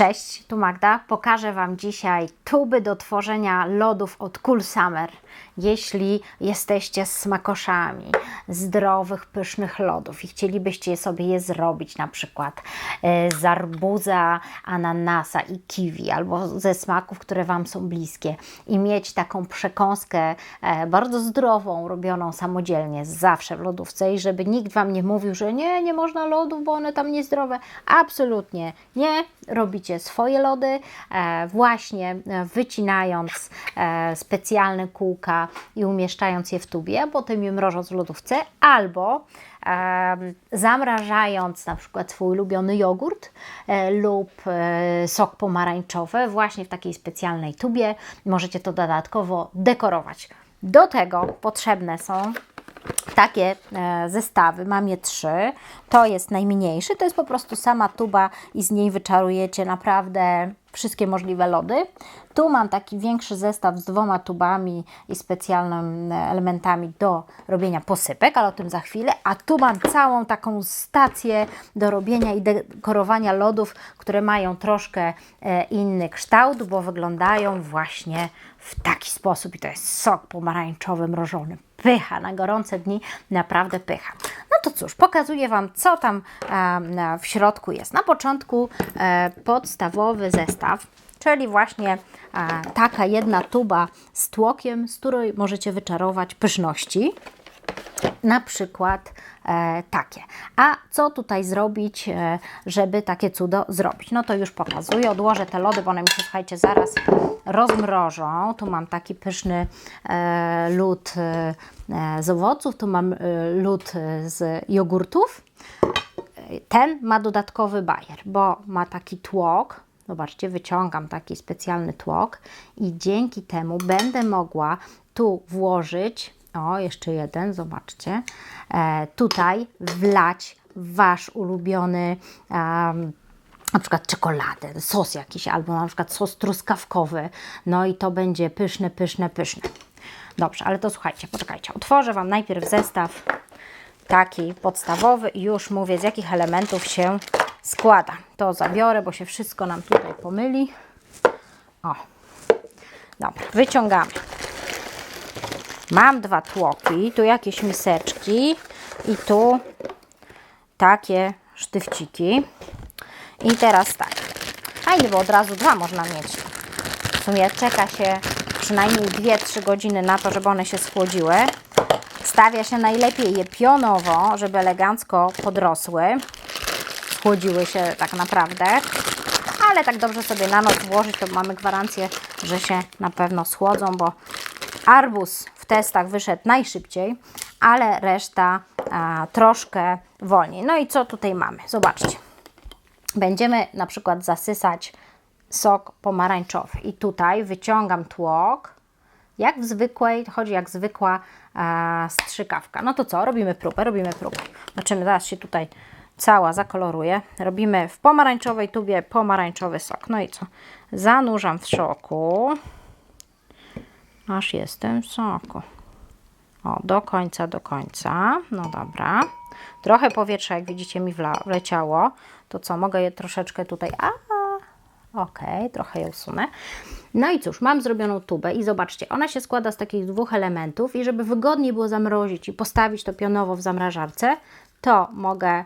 Cześć, tu Magda. Pokażę Wam dzisiaj tuby do tworzenia lodów od Cool Summer. Jeśli jesteście smakoszami zdrowych, pysznych lodów i chcielibyście sobie je zrobić, na przykład e, z arbuza, ananasa i kiwi, albo ze smaków, które Wam są bliskie i mieć taką przekąskę e, bardzo zdrową, robioną samodzielnie, zawsze w lodówce i żeby nikt Wam nie mówił, że nie, nie można lodów, bo one tam niezdrowe. Absolutnie nie. Robicie swoje lody, e, właśnie wycinając specjalne kółka i umieszczając je w tubie, a potem je mrożąc w lodówce, albo e, zamrażając na przykład swój ulubiony jogurt e, lub e, sok pomarańczowy właśnie w takiej specjalnej tubie. Możecie to dodatkowo dekorować. Do tego potrzebne są takie e, zestawy. Mam je trzy. To jest najmniejszy, to jest po prostu sama tuba i z niej wyczarujecie naprawdę wszystkie możliwe lody. Tu mam taki większy zestaw z dwoma tubami i specjalnymi elementami do robienia posypek, ale o tym za chwilę. A tu mam całą taką stację do robienia i dekorowania lodów, które mają troszkę e, inny kształt, bo wyglądają właśnie w taki sposób. I to jest sok pomarańczowy mrożony. Pycha, na gorące dni naprawdę pycha. No to cóż, pokazuję Wam, co tam w środku jest. Na początku e, podstawowy zestaw, czyli właśnie e, taka jedna tuba z tłokiem, z której możecie wyczarować pyszności. Na przykład e, takie. A co tutaj zrobić, e, żeby takie cudo zrobić? No to już pokazuję. Odłożę te lody, bo one mi się, słuchajcie, zaraz rozmrożą. Tu mam taki pyszny e, lód e, z owoców, tu mam e, lód z jogurtów. Ten ma dodatkowy bajer, bo ma taki tłok. Zobaczcie, wyciągam taki specjalny tłok i dzięki temu będę mogła tu włożyć o, jeszcze jeden, zobaczcie. E, tutaj wlać Wasz ulubiony um, na przykład czekoladę, sos jakiś, albo na przykład sos truskawkowy. No i to będzie pyszne, pyszne, pyszne. Dobrze, ale to słuchajcie, poczekajcie. Otworzę Wam najpierw zestaw taki podstawowy i już mówię, z jakich elementów się składa. To zabiorę, bo się wszystko nam tutaj pomyli. O, dobra, wyciągamy. Mam dwa tłoki, tu jakieś miseczki i tu takie sztywciki. I teraz tak. Fajnie, bo od razu dwa można mieć. W sumie czeka się przynajmniej 2-3 godziny na to, żeby one się schłodziły. Stawia się najlepiej je pionowo, żeby elegancko podrosły. Schłodziły się tak naprawdę. Ale tak dobrze sobie na noc włożyć, to mamy gwarancję, że się na pewno schłodzą, bo arbuz testach wyszedł najszybciej, ale reszta a, troszkę wolniej. No i co tutaj mamy? Zobaczcie. Będziemy na przykład zasysać sok pomarańczowy i tutaj wyciągam tłok, jak w zwykłej, chodzi jak zwykła a, strzykawka. No to co? Robimy próbę, robimy próbę. Zobaczymy, zaraz się tutaj cała zakoloruje. Robimy w pomarańczowej tubie pomarańczowy sok. No i co? Zanurzam w szoku aż jestem soku. O, do końca, do końca. No dobra. Trochę powietrza, jak widzicie, mi wleciało. To co, mogę je troszeczkę tutaj... A, ok, trochę je usunę. No i cóż, mam zrobioną tubę i zobaczcie, ona się składa z takich dwóch elementów i żeby wygodniej było zamrozić i postawić to pionowo w zamrażarce, to mogę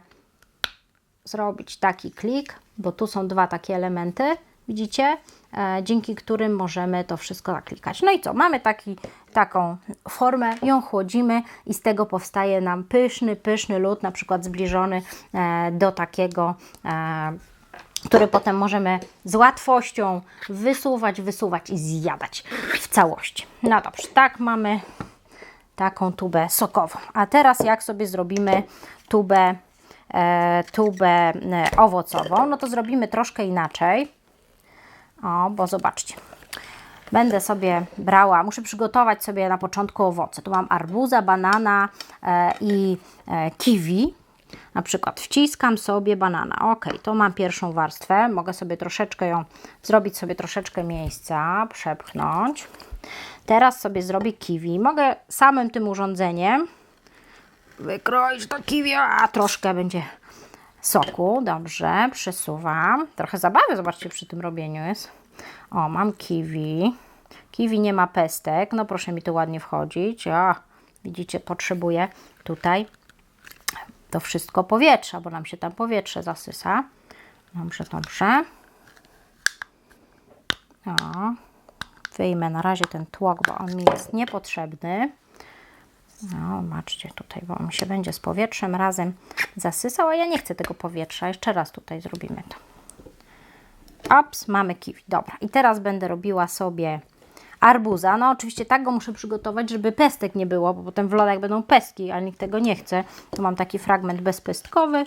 zrobić taki klik, bo tu są dwa takie elementy, widzicie? E, dzięki którym możemy to wszystko naklikać. No i co? Mamy taki, taką formę, ją chłodzimy i z tego powstaje nam pyszny, pyszny lód, na przykład zbliżony e, do takiego e, który potem możemy z łatwością wysuwać, wysuwać i zjadać w całości. No dobrze, tak mamy taką tubę sokową. A teraz jak sobie zrobimy tubę, tubę owocową, no to zrobimy troszkę inaczej. O, bo zobaczcie. Będę sobie brała, muszę przygotować sobie na początku owoce. Tu mam arbuza, banana e, i e, kiwi. Na przykład wciskam sobie banana. Ok, to mam pierwszą warstwę. Mogę sobie troszeczkę ją, zrobić sobie troszeczkę miejsca, przepchnąć. Teraz sobie zrobię kiwi. Mogę samym tym urządzeniem wykroić to kiwi, a troszkę będzie soku. Dobrze, przesuwam. Trochę zabawy, zobaczcie, przy tym robieniu jest. O, mam kiwi. Kiwi nie ma pestek. No proszę mi tu ładnie wchodzić. A, widzicie, potrzebuję tutaj to wszystko powietrza, bo nam się tam powietrze zasysa. Dobrze, dobrze. O, wyjmę na razie ten tłok, bo on mi jest niepotrzebny. No, zobaczcie tutaj, bo on się będzie z powietrzem razem zasysał, a ja nie chcę tego powietrza. Jeszcze raz tutaj zrobimy to. Ops, mamy kiwi. Dobra, i teraz będę robiła sobie arbuza. No oczywiście tak go muszę przygotować, żeby pestek nie było, bo potem w lodach będą pestki, a nikt tego nie chce. Tu mam taki fragment bezpestkowy.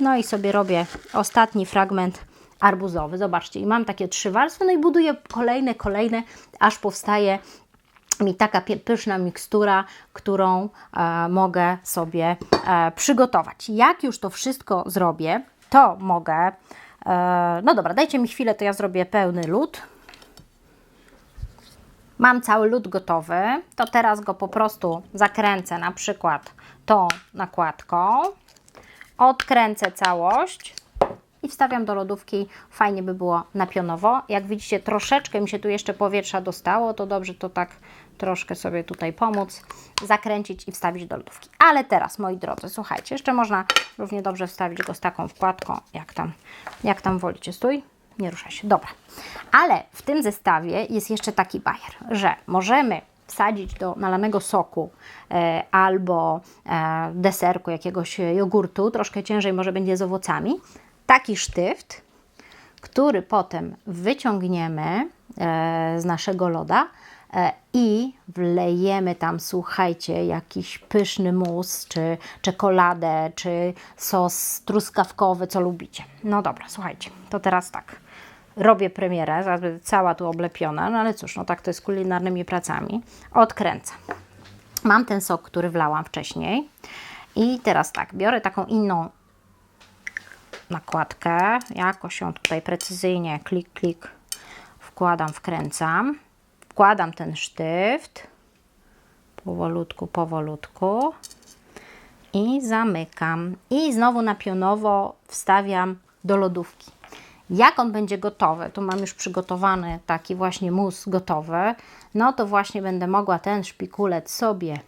No i sobie robię ostatni fragment arbuzowy. Zobaczcie, i mam takie trzy warstwy, no i buduję kolejne, kolejne, aż powstaje mi taka pyszna mikstura, którą e, mogę sobie e, przygotować. Jak już to wszystko zrobię, to mogę, e, no dobra, dajcie mi chwilę, to ja zrobię pełny lód. Mam cały lód gotowy, to teraz go po prostu zakręcę na przykład tą nakładką, odkręcę całość i wstawiam do lodówki. Fajnie by było na pionowo. Jak widzicie, troszeczkę mi się tu jeszcze powietrza dostało, to dobrze to tak troszkę sobie tutaj pomóc, zakręcić i wstawić do lodówki. Ale teraz, moi drodzy, słuchajcie, jeszcze można równie dobrze wstawić go z taką wkładką, jak tam, jak tam wolicie. Stój, nie rusza się. Dobra. Ale w tym zestawie jest jeszcze taki bajer, że możemy wsadzić do nalanego soku e, albo e, deserku jakiegoś jogurtu, troszkę ciężej może będzie z owocami, taki sztyft, który potem wyciągniemy e, z naszego loda e, i wlejemy tam, słuchajcie, jakiś pyszny mus, czy czekoladę, czy sos truskawkowy, co lubicie. No dobra, słuchajcie, to teraz tak. Robię premierę, zaraz będę cała tu oblepiona, no ale cóż, no tak to jest kulinarnymi pracami. Odkręcam. Mam ten sok, który wlałam wcześniej. I teraz tak, biorę taką inną nakładkę, jakoś ją tutaj precyzyjnie, klik, klik, wkładam, wkręcam, wkładam ten sztyft, powolutku, powolutku i zamykam. I znowu na pionowo wstawiam do lodówki. Jak on będzie gotowy, tu mam już przygotowany taki właśnie mus gotowy, no to właśnie będę mogła ten szpikulec sobie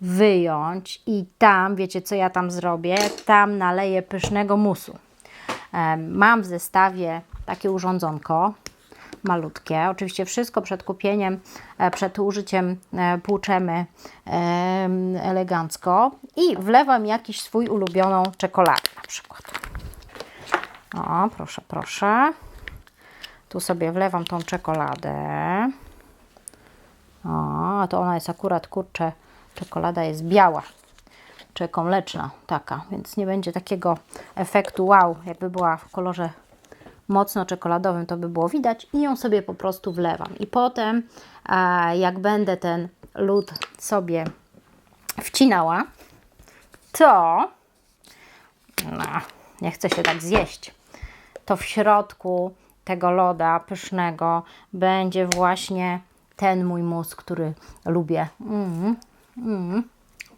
wyjąć i tam, wiecie co ja tam zrobię? Tam naleję pysznego musu. Mam w zestawie takie urządzonko, malutkie. Oczywiście wszystko przed kupieniem, e, przed użyciem e, płuczemy elegancko i wlewam jakiś swój ulubioną czekoladę na przykład. O, proszę, proszę. Tu sobie wlewam tą czekoladę. O, to ona jest akurat, kurczę, czekolada jest biała czy mleczna taka, więc nie będzie takiego efektu wow, jakby była w kolorze mocno czekoladowym, to by było widać i ją sobie po prostu wlewam. I potem, jak będę ten lód sobie wcinała, to no, nie chcę się tak zjeść, to w środku tego loda pysznego będzie właśnie ten mój mus, który lubię. Mm, mm,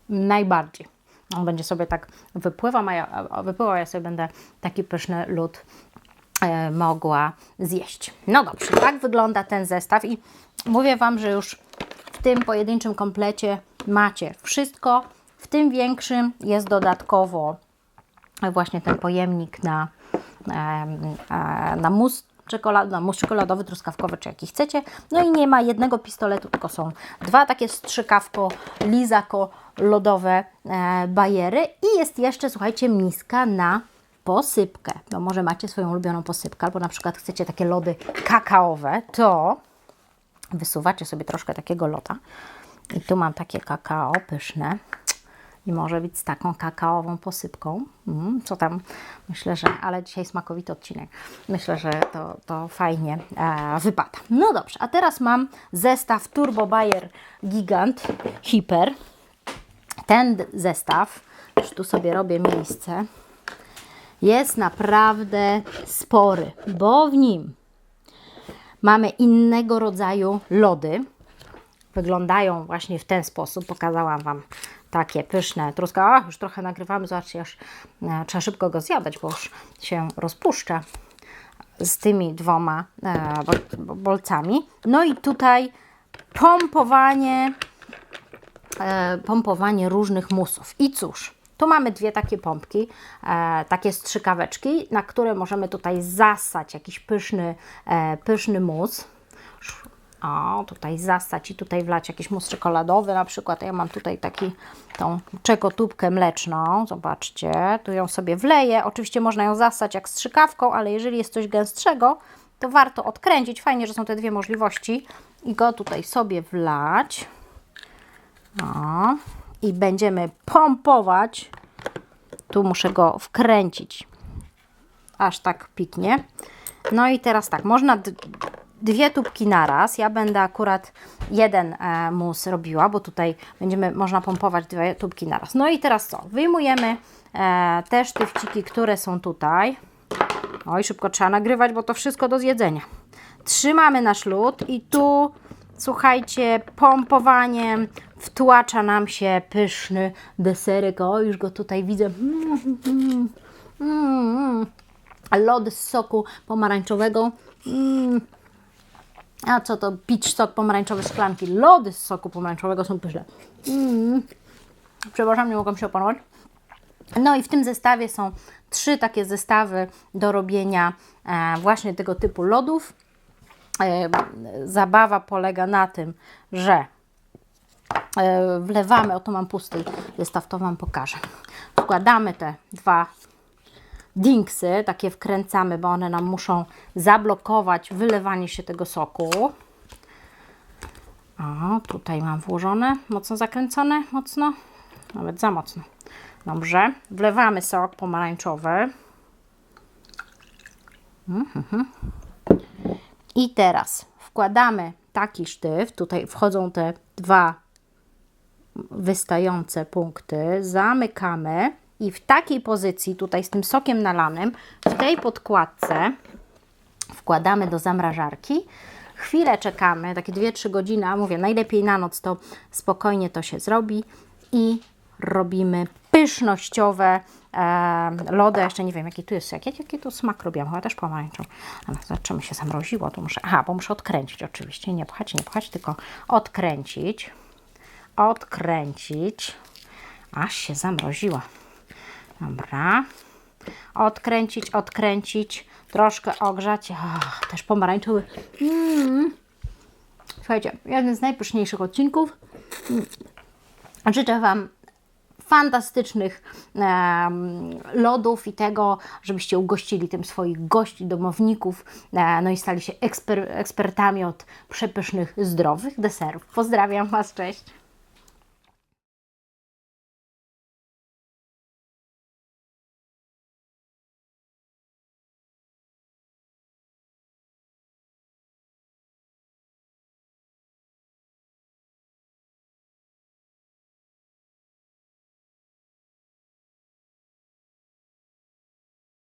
najbardziej. On będzie sobie tak wypływał, a ja, ja sobie będę taki pyszny lód e, mogła zjeść. No dobrze, tak wygląda ten zestaw i mówię Wam, że już w tym pojedynczym komplecie macie wszystko. W tym większym jest dodatkowo właśnie ten pojemnik na, na mus czekolad, no, czekoladowy, truskawkowy, czy jaki chcecie. No i nie ma jednego pistoletu, tylko są dwa takie strzykawko, lizako lodowe e, bajery i jest jeszcze, słuchajcie, miska na posypkę. No może macie swoją ulubioną posypkę, albo na przykład chcecie takie lody kakaowe, to wysuwacie sobie troszkę takiego loda. I tu mam takie kakao pyszne i może być z taką kakaową posypką. Mm, co tam? Myślę, że, ale dzisiaj smakowity odcinek. Myślę, że to, to fajnie e, wypada. No dobrze, a teraz mam zestaw Turbo Bayer Gigant Hyper. Ten zestaw, już tu sobie robię miejsce, jest naprawdę spory, bo w nim mamy innego rodzaju lody. Wyglądają właśnie w ten sposób. Pokazałam Wam takie pyszne truska. A, już trochę nagrywamy, zobaczcie, aż e, trzeba szybko go zjadać, bo już się rozpuszcza z tymi dwoma e, bol- bolcami. No i tutaj pompowanie, e, pompowanie różnych musów. I cóż, tu mamy dwie takie pompki, e, takie strzykaweczki, na które możemy tutaj zasać jakiś pyszny, e, pyszny mus. O, tutaj zastać i tutaj wlać jakiś mus czekoladowy na przykład. Ja mam tutaj taki, tą czekotubkę mleczną, zobaczcie, tu ją sobie wleję. Oczywiście można ją zastać jak strzykawką, ale jeżeli jest coś gęstszego, to warto odkręcić. Fajnie, że są te dwie możliwości i go tutaj sobie wlać. O, i będziemy pompować. Tu muszę go wkręcić, aż tak piknie. No i teraz tak, można dwie tubki naraz. Ja będę akurat jeden e, mus robiła, bo tutaj będziemy, można pompować dwie tubki naraz. No i teraz co? Wyjmujemy e, te sztywciki, które są tutaj. Oj, szybko trzeba nagrywać, bo to wszystko do zjedzenia. Trzymamy nasz lód i tu, słuchajcie, pompowaniem wtłacza nam się pyszny deserek. O, już go tutaj widzę. Mm, mm, mm. Lody z soku pomarańczowego. Mm. A co to? Pić sok pomarańczowy szklanki. Lody z soku pomarańczowego są pyszne. Mm. Przepraszam, nie mogłam się opanować. No i w tym zestawie są trzy takie zestawy do robienia e, właśnie tego typu lodów. E, zabawa polega na tym, że e, wlewamy, oto mam pusty zestaw, to Wam pokażę. Wkładamy te dwa dinksy, takie wkręcamy, bo one nam muszą zablokować wylewanie się tego soku. O, tutaj mam włożone, mocno zakręcone, mocno, nawet za mocno. Dobrze, wlewamy sok pomarańczowy. Mhm. I teraz wkładamy taki sztyw, tutaj wchodzą te dwa wystające punkty, zamykamy i w takiej pozycji, tutaj z tym sokiem nalanym, w tej podkładce wkładamy do zamrażarki. Chwilę czekamy, takie 2-3 godziny, a mówię, najlepiej na noc to spokojnie to się zrobi i robimy pysznościowe e, lody. Jeszcze nie wiem, jaki tu jest, jaki, jaki tu smak robiłam, chyba też pomarańczą. Ale zobaczymy, się zamroziło, to muszę, aha, bo muszę odkręcić oczywiście, nie pchać, nie pchać, tylko odkręcić, odkręcić, aż się zamroziła. Dobra. Odkręcić, odkręcić, troszkę ogrzać. Ach, też pomarańczowy. Mm. Słuchajcie, jeden z najpyszniejszych odcinków. Mm. Życzę Wam fantastycznych em, lodów i tego, żebyście ugościli tym swoich gości, domowników, e, no i stali się eksper, ekspertami od przepysznych, zdrowych deserów. Pozdrawiam Was, cześć!